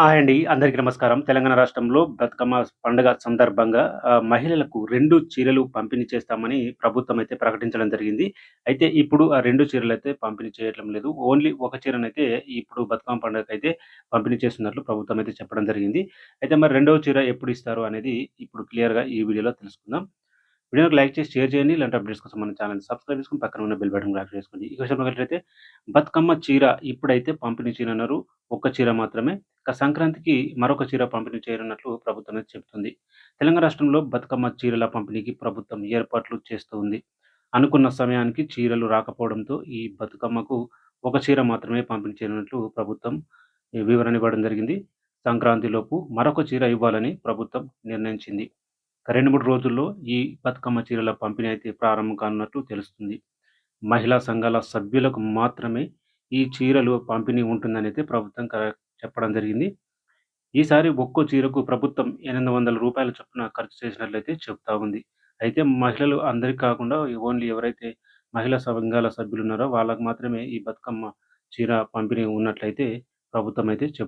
Hi అండి. అందరికీ నమస్కారం. తెలంగాణ రాష్ట్రంలో బతుకమ్మ పండుగ సందర్భంగా మహిళలకు రెండు చీరలు పంపిణీ చేస్తామని ప్రభుత్వం అయితే ప్రకటించడం జరిగింది. అయితే ఇప్పుడు ఆ 2 చీరలైతే పంపిణీ చేయటం లేదు. ఓన్లీ ఒక చీరనైతే ఇప్పుడు బతుకమ్మ పండుగకైతే పంపిణీ చేస్తున్నట్లు ప్రభుత్వం అయితే చెప్పడం జరిగింది. అయితే మరి రెండవ చీర ఎప్పుడు ఇస్తారు అనేది ఇప్పుడు క్లియర్‌గా ఈ వీడియోలో తెలుసుకుందాం. వీడియోకి లైక్ చేసి షేర్ చేయండి. ఇలాంటి అప్డేట్స్ కోసం మన ఛానల్ సబ్స్క్రైబ్ చేసుకుని పక్కన ఉన్న బెల్ బటన్ యాక్టివేట్ చేసుకోండి. ఈ క్వశ్చన్ వెళ్ళినట్లయితే బతుకమ్మ చీర ఇప్పుడైతే పంపిణీ చీర అన్నారు ఒక్క చీర మాత్రమే. ఇక సంక్రాంతికి మరొక చీర పంపిణీ చేయనున్నట్లు ప్రభుత్వం చెబుతుంది. తెలంగాణ రాష్ట్రంలో బతుకమ్మ చీరల పంపిణీకి ప్రభుత్వం ఏర్పాట్లు చేస్తూ ఉంది. అనుకున్న సమయానికి చీరలు రాకపోవడంతో ఈ బతుకమ్మకు ఒక చీర మాత్రమే పంపిణీ చేయనున్నట్లు ప్రభుత్వం వివరణ ఇవ్వడం జరిగింది. సంక్రాంతిలోపు మరొక చీర ఇవ్వాలని ప్రభుత్వం నిర్ణయించింది. రెండు మూడు రోజుల్లో ఈ బతుకమ్మ చీరల పంపిణీ అయితే ప్రారంభం కానున్నట్లు తెలుస్తుంది. మహిళా సంఘాల సభ్యులకు మాత్రమే ఈ చీరలు పంపిణీ ఉంటుందని అయితే ప్రభుత్వం చెప్పడం జరిగింది. ఈసారి ఒక్కో చీరకు ప్రభుత్వం ఎనిమిది వందల రూపాయల చొప్పున ఖర్చు చేసినట్లయితే చెప్తా ఉంది. అయితే మహిళలు అందరికి కాకుండా ఓన్లీ ఎవరైతే మహిళా సంఘాల సభ్యులు ఉన్నారో వాళ్ళకి మాత్రమే ఈ బతుకమ్మ చీర పంపిణీ ఉన్నట్లయితే ప్రభుత్వం అయితే